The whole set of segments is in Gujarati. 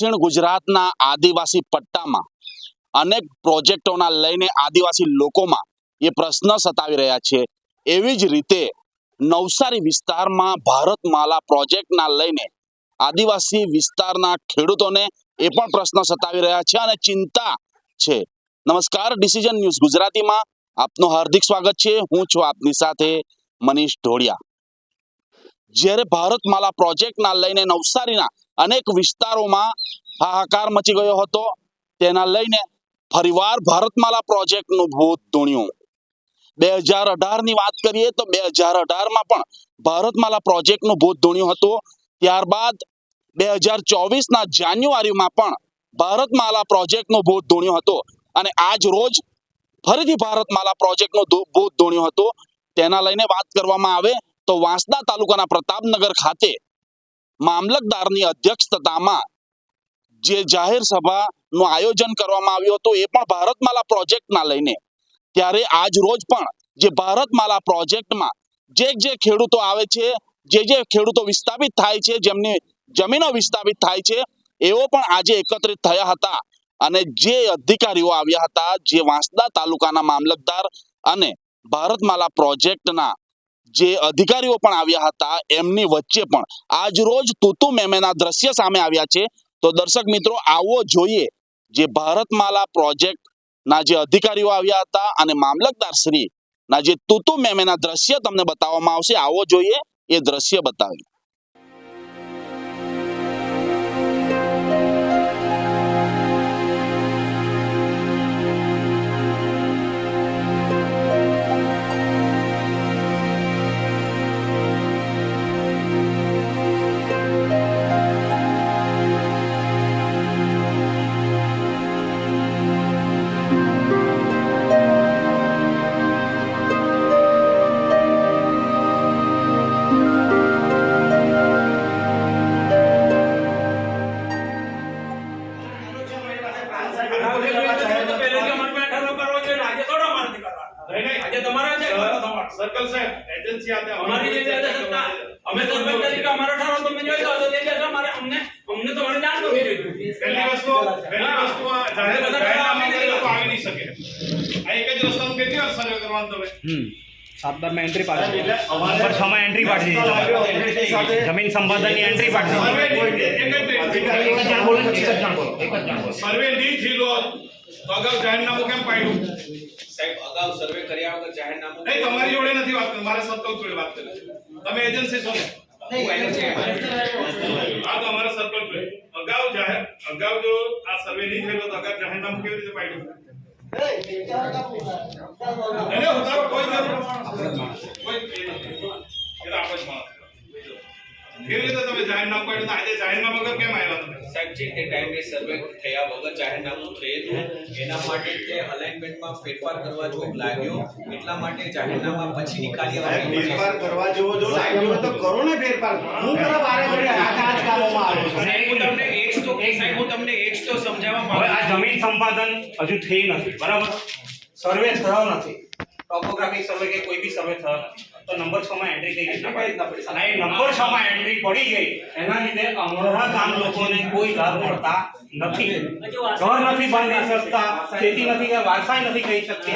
દક્ષિણ ગુજરાતના આદિવાસી પટ્ટામાં અનેક પ્રોજેક્ટોના લઈને આદિવાસી લોકોમાં એ પ્રશ્ન સતાવી રહ્યા છે. એવી જ રીતે નવસારી વિસ્તારમાં ભારતમાલા પ્રોજેક્ટના લઈને આદિવાસી વિસ્તારના ખેડૂતોને એ પણ પ્રશ્ન સતાવી રહ્યા છે અને ચિંતા છે. નમસ્કાર, ડિસિઝન ન્યૂઝ ગુજરાતીમાં. આપનું હાર્દિક સ્વાગત છે. હું છું આપની સાથે મનીષ ઢોળિયા. જ્યારે ભારતમાલા પ્રોજેક્ટના લઈને નવસારીના અનેક વિસ્તારોમાં હાહાકાર મચી ગયો હતો. તેના લઈને ફરીવાર ભારતમાલા પ્રોજેક્ટનું ભૂત ધૂણ્યું. બે હજાર અઢારની વાત કરીએ તો બે હજાર અઢારમાં પણ ભારતમાલા પ્રોજેક્ટનું ભૂત ધૂણ્યું હતું. ત્યારબાદ બે હજાર ચોવીસના જાન્યુઆરીમાં પણ ભારતમાલા પ્રોજેક્ટનું ભૂત ધૂણ્યું હતું અને આજ રોજ ફરીથી ભારતમાલા પ્રોજેક્ટનું ભૂત ધૂણ્યું હતું. તેના લઈને વાત કરવામાં આવે તો વાંસદા તાલુકાના પ્રતાપનગર ખાતે મામલતદારની અધ્યક્ષતામાં જે જાહેર સભાનું આયોજન કરવામાં આવ્યું હતું, એ પણ ભારતમાલા પ્રોજેક્ટના લઈને. ત્યારે આજ રોજ પણ જે ભારતમાલા પ્રોજેક્ટમાં જે જે ખેડૂતો આવે છે, જે જે ખેડૂતો વિસ્થાપિત થાય છે, જેમની જમીનો વિસ્થાપિત થાય છે, એઓ પણ આજે એકત્રિત થયા હતા. અને જે અધિકારીઓ આવ્યા હતા, જે વાંસદા તાલુકાના મામલતદાર અને ભારતમાલા પ્રોજેક્ટના જે અધિકારીઓ પણ આવ્યા હતા, એમની વચ્ચે પણ. આજ રોજ તુતુ મેમેના દ્રશ્ય સામે આવ્યા છે. તો દર્શક મિત્રો, આવો જોઈએ જે ભારતમાલા પ્રોજેક્ટ ના જે અધિકારીઓ આવ્યા હતા અને મામલતદાર શ્રી ના જે તુતુ મેમેના દ્રશ્ય તમને બતાવવામાં આવશે, આવો જોઈએ એ દ્રશ્ય બતાવ્યું અમારો ઠરાવ તમે જોઈ લો તો અમારે અમને અમને તમારે જાણ કરવી જોઈએ પહેલી વસ્તુ પહેલી વસ્તુ જાહેર જાહેરનામા વગર લોકો આવી નહીં શકે. આ એક જ રસ્તાનું કેટલી વાર સર્વે કરવાનું તમે? સાતબારમાં એન્ટ્રી પાડી એન્ટ્રી દીધી જમીન સંપાદનની એન્ટ્રી સર્વે નહીં થયેલો તો અગાઉ જાહેરનામું કેમ પાડ્યું? સાહેબ અગાઉ સર્વે કર્યા વગર જાહેરનામું નહીં તમારી જોડે નથી વાત કરવી મારા સર્કલ જોડે વાત કરી. છે. તમે એજન્સી છો છે. હા તો અમારે સર્કલ જોડે અગાઉ જાહેર, અગાઉ જો આ સર્વે તો અગાઉ જાહેરનામું કેવી રીતે પાડ્યું? એને ઉતારો કોઈ કેવી રીતે તમે જાહેરનામું પાડ્યું? આજે જાહેરનામા વગર કેમ આવ્યા તમે? સાહેબ જે તે ટાઈમે સર્વે થયા વગર જાહેરનામું થયેલું એના માટે તે અલાઇનમેન્ટમાં ફેરફાર કરવા જો લાગ્યો એટલા માટે જાહેરનામા પછીની કાર્યવાહી ફેરફાર કરવા જેવો જો લાગ્યો તો કરો ને ફેરફાર. હું કરવા વારે ઘડી આ આ કામોમાં આવ્યો છું. સાહેબ હું તમને એક જ તો સાહેબ હું તમને એક તો સમજાવવા માંગુ આ જમીન સંપાદન હજુ થઈ નથી બરાબર? સર્વે થયો નથી. ટોપોગ્રાફિક સર્વે કે કોઈ બી સર્વે થયો નથી. તો નંબર છ માં એન્ટ્રી કઈ રીતના પડી? અને એ નંબર છ માં એન્ટ્રી પડી ગઈ. એના લીધે અમારા ગામ લોકોને કોઈ લાભ મળતા નથી. ઘર નથી બાંધી શકતા ખેતી નથી કે વારસાઈ નથી કહી શકતી.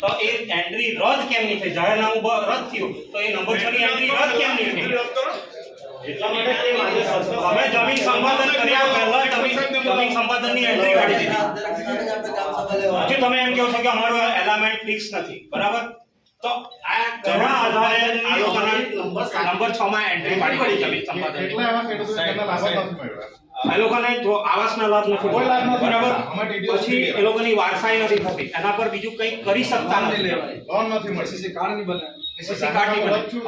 તો એ એન્ટ્રી રદ કેમ નહીં થઈ? જાહેરનામું બ- રદ થયું. તો એ નંબર છ ની એન્ટ્રી રદ કેમ નહીં થઈ એટલા માટે તે માન્ય સંસ્થા- તમે જમીન સંપાદન કર્યા પહેલા જમીન જમીન સંપાદનની એન્ટ્રી કાઢી દીધી. હજી તમે એમ કહો છો કે અમારું એલામેન્ટ ફિક્સ નથી. બરાબર? તો આ ઘણા આધારે આ લોકોના નંબર 6 માં એન્ટ્રી પાડી પડી જમીન સંપાદન એ લોકોને જો આવાસના લાભ નથી મળતા. બરાબર? પછી એ લોકોની વારસાઈ નથી થતી. એના પર બીજું કંઈ કરી શકતા નથી. સીસી કાર્ડ નહીં બને.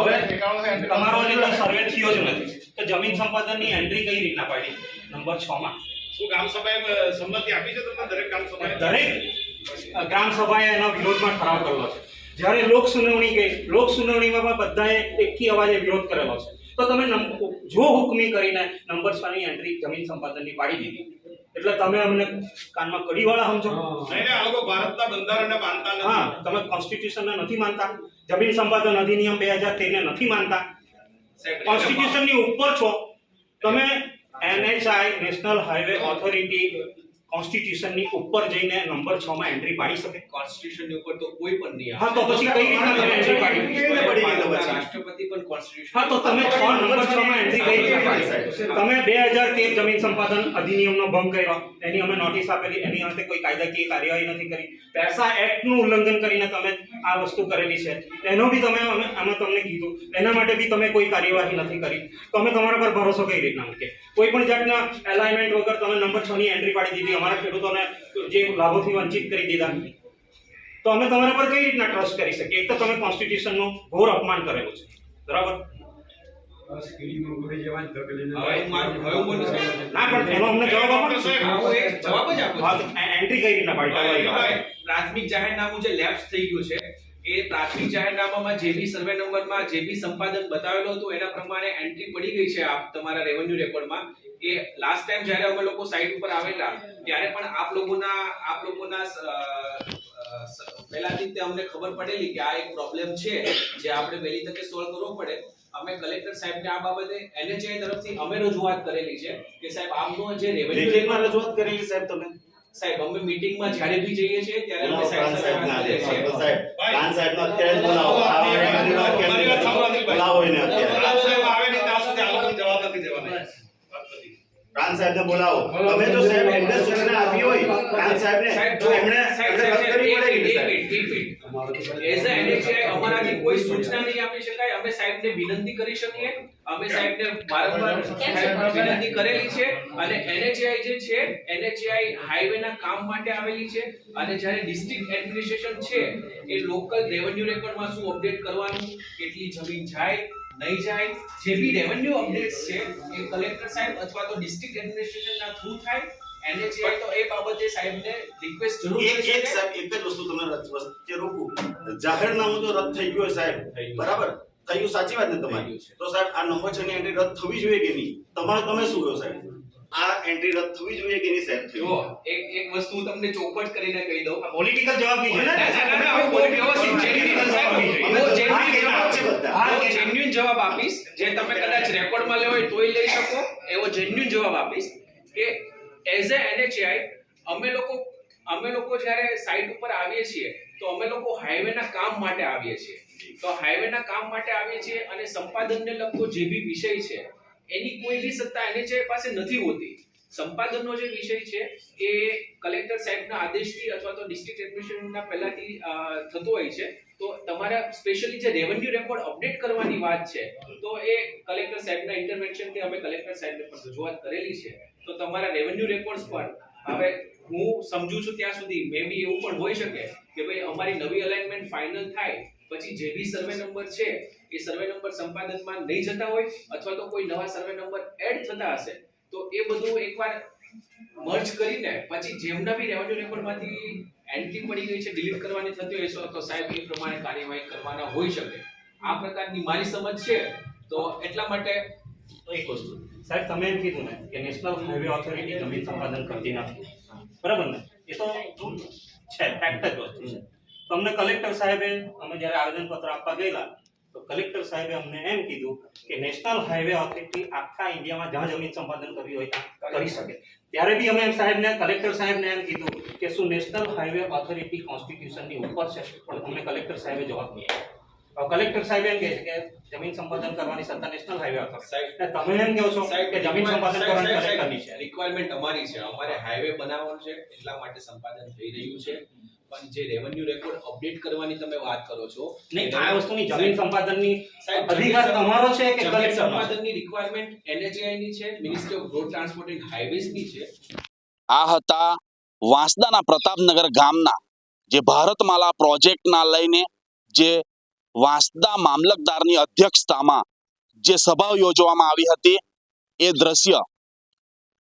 હવે તમારો જે સર્વે થયો જ નથી. તો જમીન સંપાદનની એન્ટ્રી કઈ રીતના પાડી? નંબર 6 માં. શું ગ્રામ સભાએ સંમતિ આપી છે તમને? દરેક ગ્રામ સભાએ? દરેક ગ્રામ સભાએ એના વિરોધમાં ઠરાવ કરેલો છે. જ્યારે લોક સુનાવણી ગઈ લોક સુનાવણીમાં પણ બધાએ એકી અવાજે વિરોધ કરેલો છે. તો તમે જો હુકમી કરીને નંબર છ ની એન્ટ્રી જમીન સંપાદનની પાડી દીધી. એટલે તમે અમને કાનમાં કડીવાળા સમજો. નહીં આ લોકો ભારતના બંધારણને માનતા નથી. હા તમે કોન્સ્ટિટ્યુશનને નથી માનતા. જમીન સંપાદન અધિનિયમ બે હજાર તેરને નથી માનતા. કોન્સ્ટિટ્યુશન કોન્સ્ટિટ્યુશનની ઉપર છો. તમે એનએચઆઈ નેશનલ હાઈવે ઓથોરિટી કોન્સ્ટિટ્યુશનની ઉપર જઈને નંબર 6 માં એન્ટ્રી પાડી શકે. કોન્સ્ટિટ્યુશનની ઉપર તો કોઈ પણ નહીં હા તો પછી કઈ રીતના તમે એન્ટ્રી પાડી? કેવી પડી. ગઈ રાષ્ટ્રપતિ પણ કોન્સ્ટિટ્યુશન હા તો તમે 6 નંબર 6 માં એન્ટ્રી કઈ રીતે પાડી? તમે બે હજાર તેર જમીન સંપાદન અધિનિયમનો ભંગ કર્યો. એની અમે નોટિસ આપેલી. એની અંતે કોઈ કાયદાકીય કાર્યવાહી નથી કરી. પેસા એક્ટનું ઉલ્લંઘન કરીને તમે આ વસ્તુ કરેલી છે. એનો બી તમે અમે અમે તમને કીધું. એના માટે બી તમે કોઈ કાર્યવાહી નથી કરી. તો અમે તમારા પર ભરોસો કઈ રીતના મૂકીએ કોઈ પણ જાતના એલાઇનમેન્ટ વગર તમે નંબર 6 ની એન્ટ્રી પાડી દીધી. અમારા ખેડૂતોને જે લાભોથી વંચિત કરી દીધા. તો અમે તમારા પર કઈ રીતના ટ્રસ્ટ કરી શકીએ? એક તો તમે કોન્સ્ટિટ્યુશનનું ઘોર અપમાન કરેલું છે. બરાબર? પ્રાથમિક જાહેરનામું જે લેપ્સ થઈ ગયું છે એ પ્રાથમિક જાહેરનામામાં જે બી સર્વે નંબરમાં જે બી સંપાદન બતાવેલું હતું એના પ્રમાણે એન્ટ્રી પડી ગઈ છે આપ તમારા રેવન્યુ રેકોર્ડમાં એ લાસ્ટ ટાઈમ જ્યારે અમે લોકો સાઈટ ઉપર આવેલા ત્યારે પણ આપ લોકોના આપ લોકોના પહેલાથી તે અમને ખબર પડેલી કે આ એક પ્રોબ્લેમ છે જે આપણે વહેલી તકે સોલ્વ કરવો પડે અમે કલેક્ટર સાહેબને આ બાબતે એનએચઆઈ તરફથી અમે રજૂઆત કરેલી છે કે સાહેબ આપનો જે રેવન્યુ રજૂઆત કરેલી સાહેબ તમે સાહેબ અમે મીટિંગમાં જ્યારે બી જઈએ છીએ ત્યારે અમે સાહેબ સાહેબ ના આજે. કરીએ છીએ. અત્યારે બોલાવો. આ વારે બધી વાત કેમ મારી વાત સાંભળો, નહીં? અનિલભાઈ. બોલાવો એને અત્યારે. રાજ સાહેબ આવે નહીં ત્યાં સુધી આ લોકોને જવાબ નથી દેવાના. વાત પતી. પ્રાંત સાહેબને બોલાવો. તમે જો સાહેબ એમને સૂચના આપી હોય. પ્રાંત સાહેબને સાહેબ, તો એમણે એમણે રદ કરવી પડે. As a NHI અમારાથી કોઈ સૂચના નહીં આપી શકાય. અમે સાહેબને વિનંતી કરી શકીએ. અમે સાહેબને વારંવાર વિનંતી કરેલી છે. અને NHI જે છે NHI હાઈવેના કામ માટે આવેલી છે. અને જ્યારે ડિસ્ટ્રિક્ટ એડમિનિસ્ટ્રેશન છે એ લોકલ રેવન્યુ રેકોર્ડમાં શું અપડેટ કરવાનું કેટલી જમીન જાય નહીં જાય. જે બી રેવન્યુ અપડેટ્સ છે એ કલેક્ટર સાહેબ અથવા તો ડિસ્ટ્રિક્ટ એડમિનિસ્ટ્રેશનના થ્રુ થાય. NHI તો એ બાબતે સાહેબને રિક્વેસ્ટ જરૂર એક એક સાહેબ એક જ વસ્તુ તમને રદ- વચ્ચે રોકું. જાહેરનામું તો રદ થઈ ગયું સાહેબ. બરાબર? થયું સાચી વાત ને તમારી? છે. તો સાહેબ આ નંબર છે ની એન્ટ્રી રદ થવી જોઈએ કે નહીં? તમારે તમે શું કહો સાહેબ? આ એન્ટ્રી રદ થવી જોઈએ કે નહીં સાહેબ જો એક એક વસ્તુ હું તમને ચોખવટ કરીને કહી દઉં. પોલિટિકલ જવાબ નહીં ના, ના, ના, ના, છે. ના? genuine જવાબ આપીશ. જે તમે કદાચ રેકોર્ડમાં લેવો હોય તોય લઈ શકો. એવો genuine જવાબ આપીશ કે એઝ અ એનએચઆઈ અમે લોકો અમે લોકો જ્યારે સાઇટ ઉપર આવીએ છીએ તો અમે લોકો હાઈવેના કામ માટે આવીએ છીએ. તો હાઈવેના કામ માટે આવીએ છીએ અને સંપાદનને લગતો જે બી વિષય છે એની કોઈ બી સત્તા એનએચઆઈ પાસે નથી હોતી. સંપાદનનો જે વિષય છે એ કલેક્ટર સાહેબના આદેશથી અથવા તો ડિસ્ટ્રિક્ટ એડમિનિસ્ટ્રેશનના પહેલાથી થતો હોય છે. તો તમારા સ્પેશિયલી જે રેવન્યુ રેકોર્ડ અપડેટ કરવાની વાત છે, તો એ કલેક્ટર સાહેબના ઇન્ટરવેન્શનથી અમે કલેક્ટર સાહેબને પણ રજૂઆત કરેલી છે. તો તમારા રેવન્યુ રેકોર્ડ્સ પર, હવે હું સમજુ છું ત્યાં સુધી મે બી એવું પણ હોઈ શકે કે ભાઈ અમારી નવી અલાઇનમેન્ટ ફાઇનલ થાય, પછી જે બી સર્વે નંબર છે એ સર્વે નંબર સંપાદનમાં નહીં જતા હોય અથવા તો કોઈ નવા સર્વે નંબર એડ થતા હશે, તો એ બધું એકવાર મર્જ કરીને પછી જેમના બી રેવન્યુ રેકોર્ડમાંથી એન્ટ્રી પડી ગઈ છે ડિલીટ કરવાની થતી હોય છે તો સાહેબ એ પ્રમાણે કાર્યવાહી કરવાના હોઈ શકે. આ પ્રકારની મારી સમજ છે, તો એટલા માટે એક વસ્તુ. સાહેબ, તમે એમ કીધું ને કે નેશનલ હાઈવે ઓથોરિટી જમીન સંપાદન કરતી નથી. બરાબર ને? એ તો છે ફેક્ટ જ વસ્તુ છે. તો અમને કલેક્ટર સાહેબે અમે જ્યારે આવેદનપત્ર આપવા ગયેલા તો કલેક્ટર સાહેબે અમને એમ કીધું કે નેશનલ હાઈવે ઓથોરિટી આખા ઇન્ડિયામાં જ્યાં જમીન સંપાદન કરવી હોય ત્યાં કરી શકે. ત્યારે બી અમે એમ સાહેબને કલેક્ટર સાહેબને એમ કીધું કે શું નેશનલ હાઈવે ઓથોરિટી કોન્સ્ટિટ્યુશનની ઉપર છે? પણ અમને કલેક્ટર સાહેબે જવાબ નહીં આપ્યો. કલેક્ટર સાહેબ એમ કહે છે કે જમીન સંપાદન કરવાની સત્તા નેશનલ હાઈવે ઓથોરિટી તમે એમ કહો છો કે જમીન સંપાદન કરવાની કલેક્ટરની છે. રિક્વાયરમેન્ટ અમારી છે. અમારે હાઈવે બનાવવાનું છે. એટલા માટે સંપાદન થઈ રહ્યું છે. પણ જે રેવન્યુ રેકોર્ડ અપડેટ કરવાની તમે વાત કરો છો નહીં આ વસ્તુની જમીન સંપાદનની અધિકાર તમારો છે કે જમીન સંપાદનની રિક્વાયરમેન્ટ NHAI ની છે ministry of road transport and હાઈવેઝની છે. આ હતા વાંસદાના પ્રતાપનગર ગામના જે ભારતમાલા પ્રોજેક્ટના લઈને જે વાંસદા મામલતદારની અધ્યક્ષતામાં જે સભા યોજવામાં આવી હતી એ દ્રશ્ય.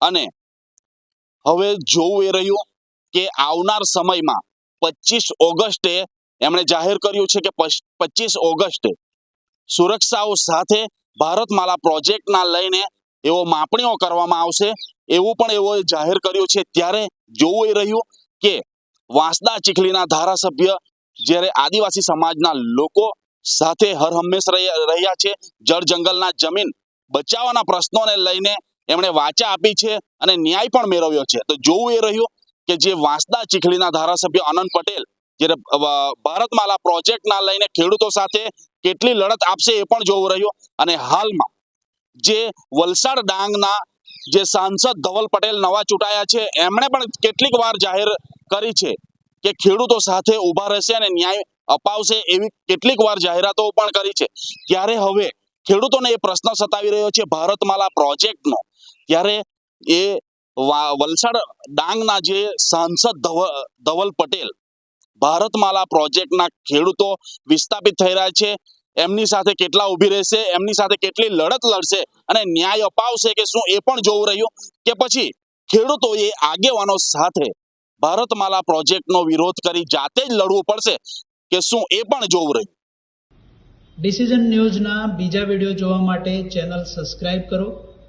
અને હવે જોવું એ રહ્યું કે આવનાર સમયમાં પચીસ ઓગસ્ટે એમણે જાહેર કર્યું છે કે પચીસ ઓગસ્ટે સુરક્ષાઓ સાથે ભારતમાલા પ્રોજેક્ટના લઈને એવો માપણીઓ કરવામાં આવશે. એવું પણ એવો જાહેર કર્યું છે. ત્યારે જોવું એ રહ્યું કે વાંસદા ચીખલીના ધારાસભ્ય જ્યારે આદિવાસી સમાજના લોકો સાથે હર હંમેશ રહ્યા છે, જળ જંગલના જમીન બચાવવાના પ્રશ્નોને લઈને એમણે વાચા આપી છે અને ન્યાય પણ મેળવ્યો છે. તો જોવું એ રહ્યું કે જે વાંસદા ચીખલીના ધારાસભ્ય આનંદ પટેલ અ, ભારતમાલા પ્રોજેક્ટના લઈને ખેડૂતો સાથે કેટલી લડત આપશે એ પણ જોવું રહ્યું. અને હાલમાં જે વલસાડ ડાંગના જે સાંસદ ધવલ પટેલ નવા ચૂંટાયા છે એમણે પણ કેટલીક વાર જાહેર કરી છે કે ખેડૂતો સાથે ઊભા રહેશે અને ન્યાય અપાવશે એવી કેટલીક વાર જાહેરાતો પણ કરી છે. ત્યારે હવે ખેડૂતોને એ પ્રશ્ન સતાવી રહ્યો છે ભારતમાલા પ્રોજેક્ટનો. ત્યારે એ વલસાડ ડાંગના જે સાંસદ ધવલ પટેલ ભારતમાલા પ્રોજેક્ટના ખેડૂતો વિસ્થાપિત થઈ રહ્યા છે. એમની સાથે કેટલા ઊભી રહેશે, એમની સાથે કેટલી લડત લડશે અને ન્યાય અપાવશે કે શું એ પણ જોવું રહ્યું કે પછી ખેડૂતોએ આગેવાનો સાથે ભારતમાલા પ્રોજેક્ટનો વિરોધ કરી જાતે જ લડવું પડશે કે શું એ પણ જોવું રહ્યું? ડિસિઝન ન્યૂઝના બીજા વીડિયો જોવા માટે ચેનલ સબસ્ક્રાઇબ કરો.